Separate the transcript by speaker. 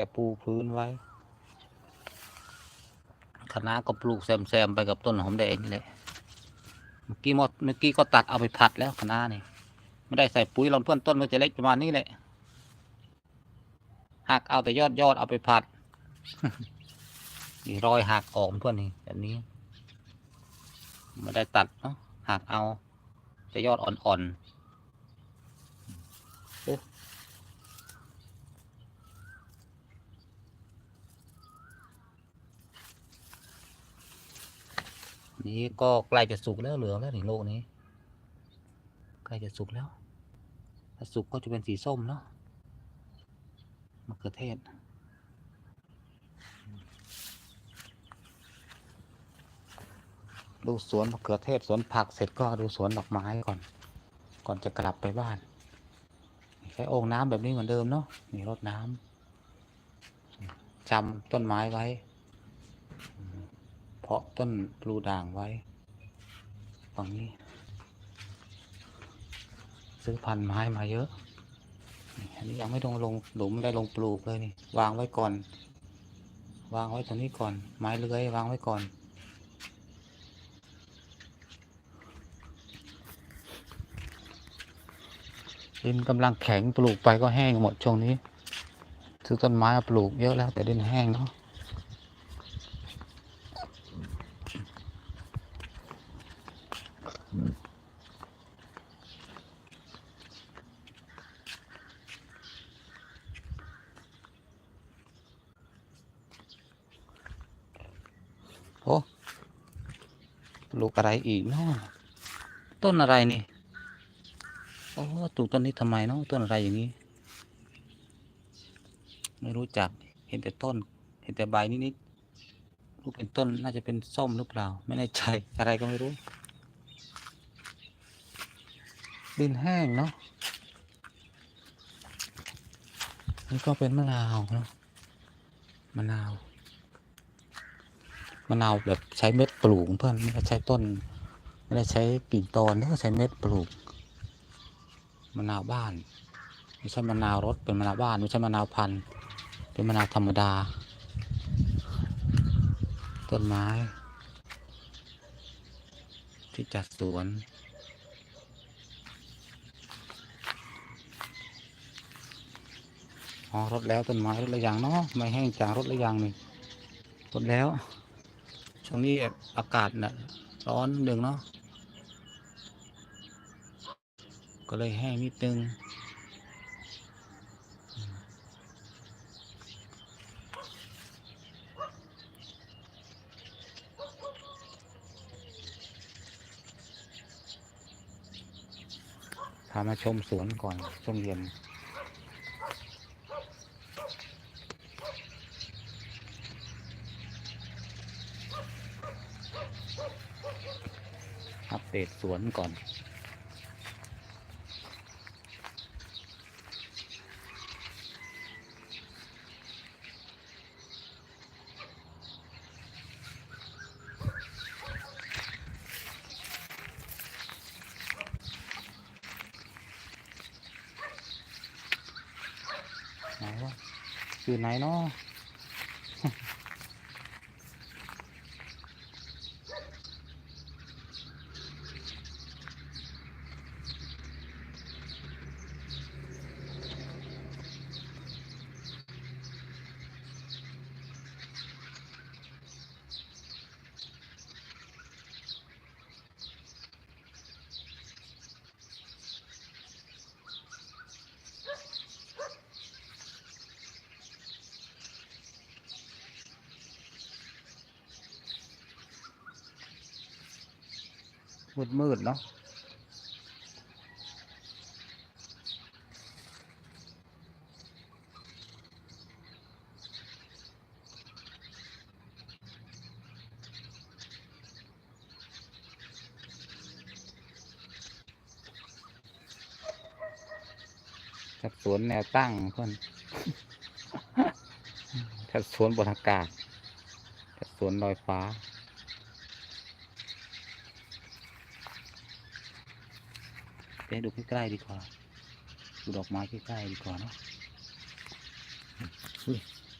Speaker 1: แต่ปูพื้นไว้คณะก็ปลูกแซมๆไปกับต้นหอมแดงนี่แหละเมื่อกี้หมดเมื่อกี้ก็ตัดเอาไปผัดแล้วคณะนี่ไม่ได้ใส่ปุ๋ยลอนเพื่อนต้นมันจะเล็กประมาณนี้แหละหักเอาแต่ยอดยอดเอาไปผัดนี่รอยหักออกเพื่อนนี่แบบนี้ไม่ได้ตัดเนาะหักเอาแต่ยอดอ่อนๆ นี่ก็ใกล้จะสุกแล้วเหลืองแล้วนี่โลกนี้ ใกล้จะสุกแล้ว ถ้าสุกก็จะเป็นสีส้มเนาะมะเขือเทศดูสวนมะเขือเทศสวนผักเสร็จก็ดูสวนดอกไม้ก่อน ก่อนจะกลับไปบ้าน ใช้โอ่งน้ำแบบนี้เหมือนเดิมเนาะนี่รดน้ำจำต้นไม้ไว้าะต้นปลูด่างไว้ฝั่งนี้ ซื้อพันไม้มาเยอะอันนี้ยังไม่ลงลงหลุมไม่ได้ลงปลูกเลยนี่ วางไว้ก่อน วางไว้ตรงนี้ก่อน ไม้เลื้อยวางไว้ก่อน ดินกำลังแข็งปลูกไปก็แห้งหมดช่วงนี้ ซื้อต้นไม้มาปลูกเยอะแล้วแต่ดินแห้งเนาะ โอ้ปลูกอะไรอีกเนาะต้นอะไรนี่โอ้ปลูกต้นนี้ทำไมเนาะต้นอะไรอย่างนี้ ไม่รู้จักเห็นแต่ต้น เห็นแต่ใบนิดๆ ลูกเป็นต้นน่าจะเป็นส้มหรือเปล่า ไม่แน่ใจอะไรก็ไม่รู้ ดินแห้งเนาะนี่ก็เป็นมะนาวเนาะมะนาวมะนาวแบบใช้เม็ดปลูกเพื่อนไม่ได้ใช้ต้น ไม่ได้ใช้กิ่งตอนนี่ก็ใช้เม็ดปลูกมะนาวบ้าน ไม่ใช่มะนาวรสเป็นมะนาวบ้าน ไม่ใช่มะนาวพันธุ์เป็นมะนาวธรรมดา ต้นไม้ ที่จัดสวน อ๋อรดแล้วต้นไม้รดแล้วยังเนาะไม่แห้งจางรดแล้วยังนี่รดแล้ว ช่วงนี้อากาศน่ะร้อนหนึ่งเนาะก็เลยแห้งนิดนึง พามาชมสวนก่อนช่วงเย็น อัปเดตสวนก่อนไหนวะ อื่นไหนเนาะ มืดมืดเนาะจัดสวนแนวตั้งเพื่อนจัดสวนบนอากาศจัดสวนลอยฟ้า ไปดูใกล้ๆดีกว่า ดูดอกไม้ใกล้ๆดีกว่าเนอะอุ้ย